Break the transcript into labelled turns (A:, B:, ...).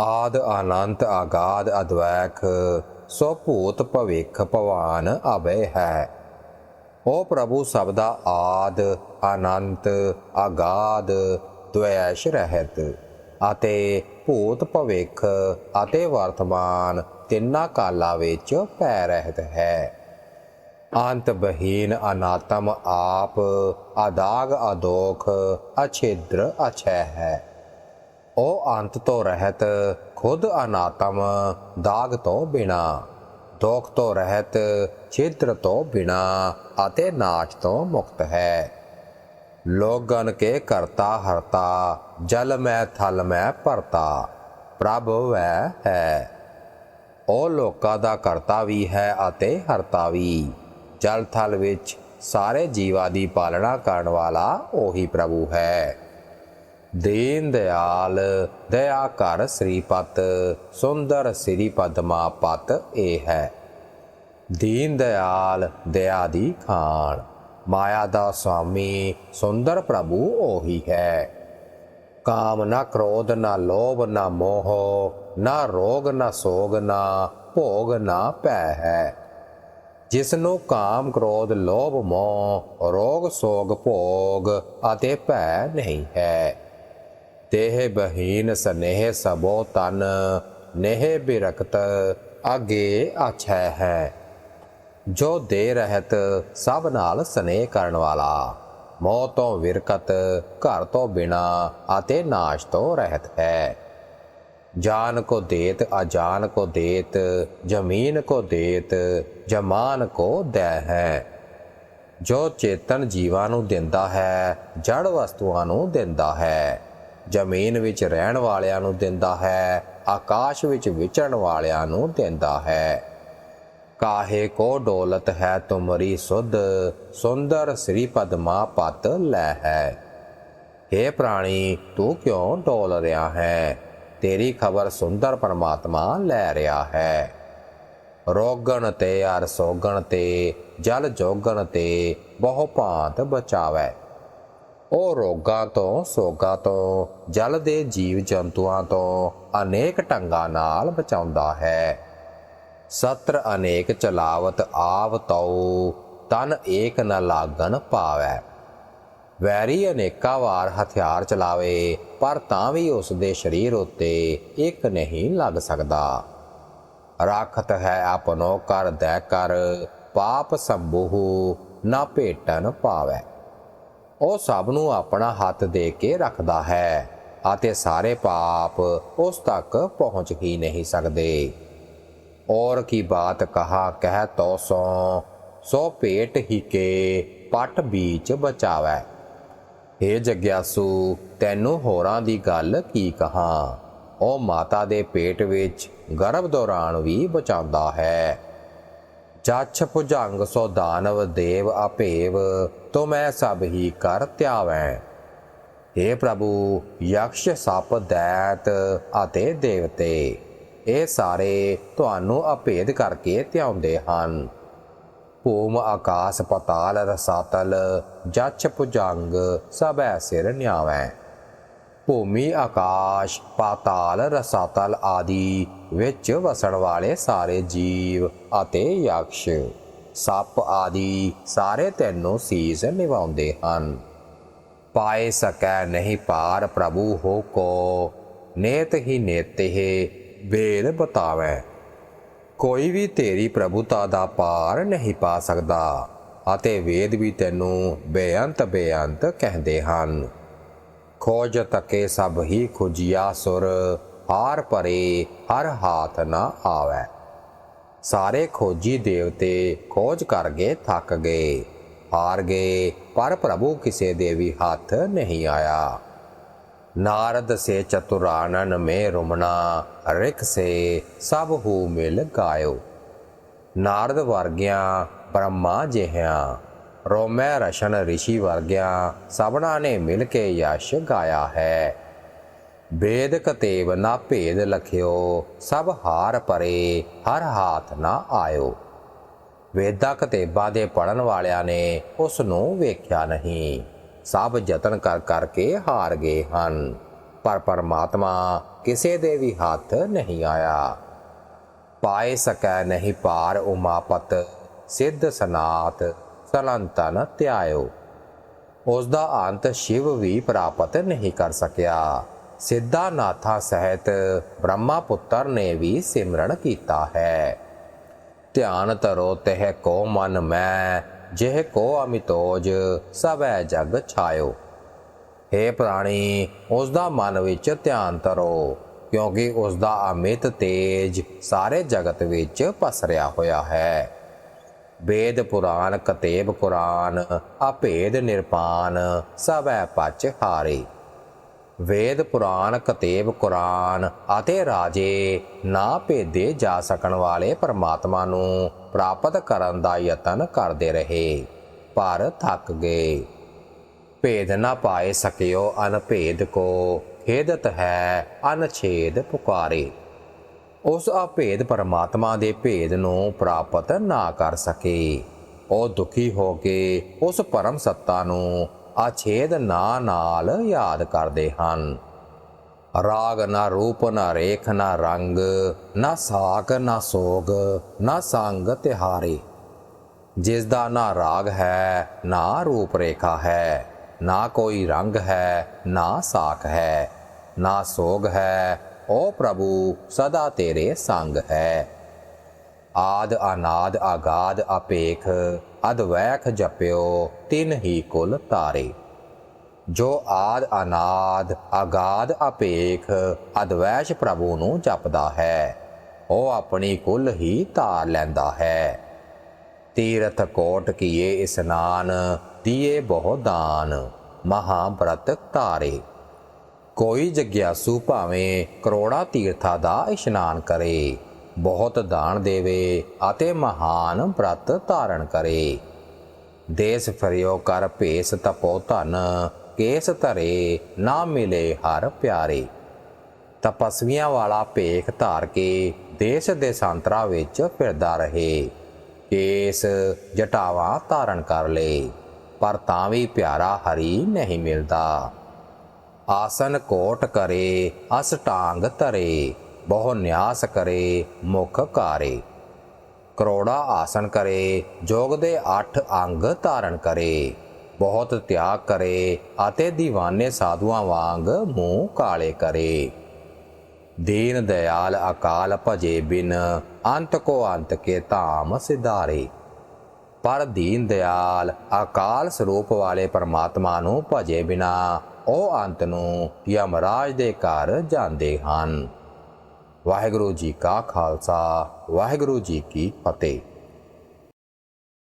A: ਆਦ ਅਨੰਤ ਆਗਾਦ ਅਦਵੈਖ, ਸੋ ਭੂਤ ਭਵਿਖ ਭਵਾਨ ਅਭੈ ਹੈ। ਓ ਪ੍ਰਭੂ ਸਭ ਦਾ ਆਦ ਅਨੰਤ ਆਗਾਦ ਦ્વੈਸ਼ ਰਹਿਤ, ਅਤੇ ਭੂਤ ਭਵਿਖ ਅਤੇ ਵਰਤਮਾਨ ਤਿੰਨਾਂ ਕਾਲਾਂ ਵਿੱਚ ਪੈ ਰਹਿਤ ਹੈ। ਅੰਤ ਬਹੀਨ ਅਨਾਤਮ ਆਪ ਆਦਾਗ ਅਦੋਖ, ਅਛੇਦਰ ਅਛੈ ਹੈ। ਉਹ ਅੰਤ ਤੋਂ ਰਹਿਤ ਖੁਦ ਅਨਾਤਮ, ਦਾਗ ਤੋਂ ਬਿਨਾ। ਦੋਖ ਤੋਂ ਰਹਿਤ ਛਿਦਰ ਤੋਂ ਬਿਨਾ ਅਤੇ ਨਾਚ ਤੋਂ ਮੁਕਤ ਹੈ। ਲੋਗਨ ਕੇ ਕਰਤਾ ਹਰਤਾ, ਜਲ ਮੈਂ ਥਲ ਮੈਂ ਭਰਤਾ, ਪ੍ਰਭ ਵੈ ਹੈ। ਉਹ ਲੋਕਾਂ ਦਾ ਕਰਤਾ ਵੀ ਹੈ ਅਤੇ ਹਰਤਾ ਵੀ। ਜਲ ਥਲ ਵਿੱਚ ਸਾਰੇ ਜੀਵਾਂ ਦੀ ਪਾਲਣਾ ਕਰਨ ਵਾਲਾ ਉਹੀ ਪ੍ਰਭੂ ਹੈ। ਦੀਨ ਦਿਆਲ, ਦਇਆ ਕਰ ਸ੍ਰੀਪਤ, ਸੁੰਦਰ ਸ੍ਰੀ ਪਦਮਾ ਪਤ, ਇਹ ਹੈ। ਦੀਨ ਦਿਆਲ, ਦਇਆ ਦੀ ਖਾਨ ਮਾਇਆ ਦਾ ਸੁਆਮੀ ਸੁੰਦਰ ਪ੍ਰਭੂ ਉਹੀ ਹੈ। ਕਾਮ ਨਾ ਕ੍ਰੋਧ, ਨਾ ਲੋਭ, ਨਾ ਮੋਹ, ਨਾ ਰੋਗ, ਨਾ ਸੋਗ, ਨਾ ਭੋਗ, ਨਾ ਭੈ ਹੈ। ਜਿਸ ਨੂੰ ਕਾਮ, ਕ੍ਰੋਧ, ਲੋਭ, ਮੋਹ, ਰੋਗ, ਸੋਗ, ਭੋਗ ਅਤੇ ਭੈ ਨਹੀਂ ਹੈ। ਦੇਹ ਬਹੀਨ ਸਨੇਹ ਸਬੋ ਤਨ, ਨੇਹ ਬਿਰਕਤ ਅਗੇ ਅਛੈ ਹੈ। ਜੋ ਦੇ ਰਹਿਤ ਸਭ ਨਾਲ ਸਨੇਹ ਕਰਨ ਵਾਲਾ, ਮੋਹ ਤੋਂ ਵਿਰਕਤ, ਘਰ ਤੋਂ ਬਿਨਾ ਅਤੇ ਨਾਸ਼ ਤੋਂ ਰਹਿਤ ਹੈ। ਜਾਨ ਕੋ ਦੇਤ, ਅਜਾਨ ਕੋ ਦੇਤ, ਜ਼ਮੀਨ ਕੋ ਦੇਤ, ਜਮਾਨ ਕੋ ਦੈ ਹੈ। ਜੋ ਚੇਤਨ ਜੀਵਾਂ ਨੂੰ ਦਿੰਦਾ ਹੈ ਜੜ ਵਸਤੂਆਂ ਨੂੰ ਦਿੰਦਾ ਹੈ। ਜ਼ਮੀਨ ਵਿੱਚ ਰਹਿਣ ਵਾਲਿਆਂ ਨੂੰ ਦਿੰਦਾ ਹੈ, ਆਕਾਸ਼ ਵਿੱਚ ਵਿਚਰਨ ਵਾਲਿਆਂ ਨੂੰ ਦਿੰਦਾ ਹੈ। ਕਾਹੇ ਕੋ ਡੋਲਤ ਹੈ ਤੁਮਰੀ ਸੁਧ, ਸੁੰਦਰ ਸ੍ਰੀ ਪਦਮਾ ਪਤ ਲੈ ਹੈ। हे ਪ੍ਰਾਣੀ, ਤੂੰ ਕਿਉਂ ਡੋਲ ਰਿਹਾ ਹੈ? ਤੇਰੀ ਖਬਰ ਸੁੰਦਰ ਪਰਮਾਤਮਾ ਲੈ ਰਿਹਾ ਹੈ। ਰੋਗਣ ਤੇ ਅਰ ਸੋਗਣ ਤੇ, ਜਲ ਜੋਗਣ ਤੇ ਬਹੁ ਭਾਂਤ ਬਚਾਵੇ। ਉਹ ਰੋਗਾਂ ਤੋਂ, ਸੋਗਾਂ ਤੋਂ, ਜਲ ਦੇ ਜੀਵ ਜੰਤੂਆਂ ਤੋਂ ਅਨੇਕ ਢੰਗਾਂ ਨਾਲ ਬਚਾਉਂਦਾ ਹੈ। ਸਤਰ ਅਨੇਕ ਚਲਾਵਤ ਆਵ ਤਉ, ਤਨ ਏਕ ਨ ਲਾਗਨ ਪਾਵੈ। ਵੈਰੀ ਅਨੇਕਾ ਵਾਰ ਹਥਿਆਰ ਚਲਾਵੇ, ਪਰ ਤਾਂ ਵੀ ਉਸ ਦੇ ਸਰੀਰ ਉੱਤੇ ਇੱਕ ਨਹੀਂ ਲੱਗ ਸਕਦਾ। ਰਾਖਤ ਹੈ ਆਪਨੋ ਕਰ ਦੈ ਕਰ ਪਾਪ ਸੰਭੂ ਨਾ ਭੇਟਨ ਪਾਵੈ। ਉਹ ਸਭ ਨੂੰ ਆਪਣਾ ਹੱਥ ਦੇ ਕੇ ਰੱਖਦਾ ਹੈ ਅਤੇ ਸਾਰੇ ਪਾਪ ਉਸ ਤੱਕ ਪਹੁੰਚ ਹੀ ਨਹੀਂ ਸਕਦੇ। ਔਰ ਕੀ ਬਾਤ ਕਹਾ, ਕਹਿ ਤੋ ਸੋ ਸੋ ਪੇਟ ਹੀ ਕੇ ਪਟ ਵਿੱਚ ਬਚਾਵੇ। हे ਜਗਿਆਸੂ, ਤੈਨੂੰ ਹੋਰਾਂ ਦੀ ਗੱਲ ਕੀ ਕਹਾ? ਉਹ ਮਾਤਾ ਦੇ ਪੇਟ ਵਿੱਚ ਗਰਭ ਦੌਰਾਨ ਵੀ ਬਚਾਉਂਦਾ ਹੈ। ਜਛ ਭੁਜੰਗ ਸੋ ਦਾਨਵ ਦੇਵ ਆਪੇਵ, ਤੋ ਮੈਂ ਸਭ ਹੀ ਕਰ ਧਿਆਵੈ हे ਪ੍ਰਭੂ, ਯਕਸ਼ ਸੱਪ ਦੈਤ ਅਤੇ ਦੇਵਤੇ, ਇਹ ਸਾਰੇ ਤੁਹਾਨੂੰ ਅਭੇਦ ਕਰਕੇ ਧਿਆਉਂਦੇ ਹਨ। ਭੂਮ, ਆਕਾਸ, ਪਤਾਲ, ਰਸਾਤਲ, ਜਛ ਭੁਜੰਗ ਸਭੈ ਸਿਰ ਨਿਆਵੈ। ਭੂਮੀ, ਆਕਾਸ਼, ਪਾਤਾਲ, ਰਸਾਤਲ ਆਦਿ ਵਿੱਚ ਵਸਣ ਵਾਲੇ ਸਾਰੇ ਜੀਵ ਅਤੇ ਯਕਸ਼। ਸੱਪ ਆਦਿ ਸਾਰੇ ਤੈਨੂੰ ਸੀਸ ਨਿਵਾਉਂਦੇ ਹਨ। ਪਾਏ ਸਕੈ ਨਹੀਂ ਪਾਰ ਪ੍ਰਭੂ ਹੋ ਕੋ, ਨੇਤ ਹੀ ਨੇਤੇ ਵੇਦ ਬਤਾਵੇ। ਕੋਈ ਵੀ ਤੇਰੀ ਪ੍ਰਭੂਤਾ ਦਾ ਪਾਰ ਨਹੀਂ ਪਾ ਸਕਦਾ, ਅਤੇ ਵੇਦ ਵੀ ਤੈਨੂੰ ਬੇਅੰਤ ਬੇਅੰਤ ਕਹਿੰਦੇ ਹਨ। ਖੋਜ ਤੱਕੇ ਸਭ ਹੀ ਖੁਜਿਆ ਸੁਰ, ਹਾਰ ਪਰੇ ਹਰ ਹਾਥ ਨਾ ਆਵੇ। ਸਾਰੇ ਖੋਜੀ ਦੇਵਤੇ ਖੋਜ ਕਰ ਗਏ, ਥੱਕ ਗਏ। ਹਾਰ ਗਏ, ਪਰ ਪ੍ਰਭੂ ਕਿਸੇ ਦੇ ਵੀ ਹੱਥ ਨਹੀਂ ਆਇਆ। ਨਾਰਦ ਸੇ ਚਤੁਰਾਨਨ ਮੇ ਰੁਮਨਾ ਰਿਕ ਸੇ ਸਭ ਹੂ ਮਿਲ ਗਾਇਓ। ਨਾਰਦ ਵਰਗਿਆਂ ਬ੍ਰਹਮਾ ਜਿਹਿਆਂ ਰੋਮੈ ਰਸ਼ਨ ઋષਿ ਵਰਗਿਆਂ ਸਭਨਾ ਨੇ ਮਿਲ ਕੇ ਯਸ਼ ਗਾਇਆ ਹੈ। ਵੇਦ ਕਤੇਵ ਨਾ ਭੇਦ ਲਖਿਓ, ਸਭ ਹਾਰ ਪਰੇ, ਹਰ ਹਾਥ ਨਾ ਆਇਓ। ਵੇਦਾਂ ਕਤੇਬਾਂ ਦੇ ਪੜਨ ਵਾਲਿਆਂ ਨੇ ਉਸ ਨੂੰ ਵੇਖਿਆ ਨਹੀਂ। ਸਭ ਯਤਨ ਕਰ ਕਰਕੇ ਹਾਰ ਗਏ ਹਨ, ਪਰ ਪਰਮਾਤਮਾ ਕਿਸੇ ਦੇ ਵੀ ਹੱਥ ਨਹੀਂ ਆਇਆ। ਪਾਏ ਸਕੈ ਨਹੀਂ ਪਾਰ ਉਮਾਪਤ, ਸਿੱਧ ਸਨਾਤ ਸਲੰਤਨ ਧਿਆਇਓ ਉਸ ਦਾ ਅੰਤ ਸ਼ਿਵ ਵੀ ਪ੍ਰਾਪਤ ਨਹੀਂ ਕਰ ਸਕਿਆ। ਸਿੱਧਾ ਨਾਥਾ ਸਹਿਤ ਬ੍ਰਹਮਾ ਪੁੱਤਰ ਨੇ ਵੀ ਸਿਮਰਨ ਕੀਤਾ ਹੈ। ਧਿਆਨ ਤਰੋ ਤਹਿ ਕੋ ਮਨ ਮੈਂ, ਜਿਹ ਕੋ ਅਮਿਤੋਜ ਸਭੈ ਜਗ ਛਾਇਓ। हे ਪ੍ਰਾਣੀ ਉਸ ਦਾ ਮਨ ਵਿੱਚ ਧਿਆਨ ਤਰੋ ਕਿਉਂਕਿ ਉਸ ਦਾ ਅਮਿਤ ਤੇਜ ਸਾਰੇ ਜਗਤ ਵਿੱਚ ਪਸਰਿਆ ਹੋਇਆ ਹੈ। ਵੇਦ ਪੁਰਾਨ ਕਤੇਬ ਕੁਰਾਨ, ਅਭੇਦ ਨਿਰਪਾਨ, ਸਭੈ ਪਚ ਹਾਰੇ। ਵੇਦ ਪੁਰਾਨ ਕਤੇਬ ਕੁਰਾਨ ਅਤੇ ਰਾਜੇ ਨਾ ਭੇਦੇ ਜਾ ਸਕਣ ਵਾਲੇ ਪਰਮਾਤਮਾ ਨੂੰ ਪ੍ਰਾਪਤ ਕਰਨ ਦਾ ਯਤਨ ਕਰਦੇ ਰਹੇ, ਪਰ ਥੱਕ ਗਏ। ਭੇਦ ਨਾ ਪਾਏ ਸਕਿਓ ਅਨਭੇਦ ਕੋ, ਖੇਦਤ ਹੈ ਅਨਛੇਦ ਪੁਕਾਰੇ। ਉਸ ਅਭੇਦ ਪਰਮਾਤਮਾ ਦੇ ਭੇਦ ਨੂੰ ਪ੍ਰਾਪਤ ਨਾ ਕਰ ਸਕੇ। ਉਹ ਦੁਖੀ ਹੋ ਕੇ ਉਸ ਪਰਮ ਸੱਤਾ ਨੂੰ ਅਛੇਦ ਨਾ ਨਾਲ ਯਾਦ ਕਰਦੇ ਹਨ। ਰਾਗ ਨਾ ਰੂਪ ਨਾ ਰੇਖ ਨਾ ਰੰਗ, ਨਾ ਸਾਕ ਨਾ ਸੋਗ, ਨਾ ਸੰਗ ਤਿਹਾਰੇ। ਜਿਸ ਦਾ ਨਾ ਰਾਗ ਹੈ, ਨਾ ਰੂਪ ਰੇਖਾ ਹੈ, ਨਾ ਕੋਈ ਰੰਗ ਹੈ, ਨਾ ਸਾਕ ਹੈ, ਨਾ ਸੋਗ ਹੈ ਓ ਪ੍ਰਭੂ, ਸਦਾ ਤੇਰੇ ਸੰਗ ਹੈ। ਆਦ ਅਨਾਦ ਆਗਾਦ ਅਪੇਖ, ਅਦਵੈਖ ਜਪਿਓ, ਤਿਨ ਹੀ ਕੁਲ ਤਾਰੇ। ਜੋ ਆਦ ਅਨਾਦ ਆਗਾਦ ਅਪੇਖ, ਅਦਵੈਸ਼ ਪ੍ਰਭੂ ਨੂੰ ਜਪਦਾ ਹੈ, ਉਹ ਆਪਣੀ ਕੁਲ ਹੀ ਧਾਰ ਲੈਂਦਾ ਹੈ। ਤੀਰਥ ਕੋਟ ਕੀਏ ਇਸਨਾਨ, ਦੀਏ ਬਹੁ ਦਾਨ ਮਹਾਬ੍ਰਤ ਤਾਰੇ ਕੋਈ ਜਗਿਆਸੂ ਭਾਵੇਂ ਕਰੋੜਾਂ ਤੀਰਥਾਂ ਦਾ ਇਸ਼ਨਾਨ ਕਰੇ, ਬਹੁਤ ਦਾਨ ਦੇਵੇ ਅਤੇ ਮਹਾਨ ਬ੍ਰਤ ਧਾਰਨ ਕਰੇ। ਦੇਸ ਫਰਿਓ ਕਰ ਭੇਸ ਤਪੋ ਧਨ, ਕੇਸ ਧਰੇ ਨਾ ਮਿਲੇ ਹਰ ਪਿਆਰੇ। ਤਪਸਵੀਆਂ ਵਾਲਾ ਭੇਖ ਧਾਰ ਕੇ ਦੇਸ਼ ਦੇ ਸੰਤਰਾ ਵਿੱਚ ਫਿਰਦਾ ਰਹੇ। ਕੇਸ ਜਟਾਵਾਂ ਧਾਰਨ ਕਰ ਲਏ ਪਰ ਤਾਂ ਵੀ ਪਿਆਰਾ ਹਰੀ ਨਹੀਂ ਮਿਲਦਾ। ਆਸਨ ਕੋਟ ਕਰੇ ਅਸਟਾਂਗ ਧਰੇ, ਬਹੁ ਨਿਆਸ ਕਰੇ, ਮੁਖ ਕਾਰੇ। ਕਰੋੜਾ ਆਸਨ ਕਰੇ, ਜੋਗ ਦੇ 8 ਅੰਗ ਧਾਰਨ ਕਰੇ। ਬਹੁਤ ਤਿਆਗ ਕਰੇ ਅਤੇ دیਵਾਨੇ ਸਾਧੂਆਂ ਵਾਂਗ ਮੂੰਹ ਕਾਲੇ ਕਰੇ। ਦੀਨ ਦਇਆਲ ਅਕਾਲ ਭਜੇ ਬਿਨ, ਅੰਤ ਕੋ ਅੰਤ ਕੇ ਧਾਮ ਸਿਧਾਰੇ। ਪਰ ਦੀਨ ਦਿਆਲ ਅਕਾਲ ਸਰੂਪ ਵਾਲੇ ਪਰਮਾਤਮਾ ਨੂੰ ਭਜੇ ਬਿਨਾ ਉਹ ਅੰਤ ਨੂੰ ਯਮਰਾਜ ਦੇ ਘਰ ਜਾਂਦੇ ਹਨ। ਵਾਹਿਗੁਰੂ ਜੀ ਕਾ ਖਾਲਸਾ, ਵਾਹਿਗੁਰੂ ਜੀ ਕੀ ਫਤਿਹ।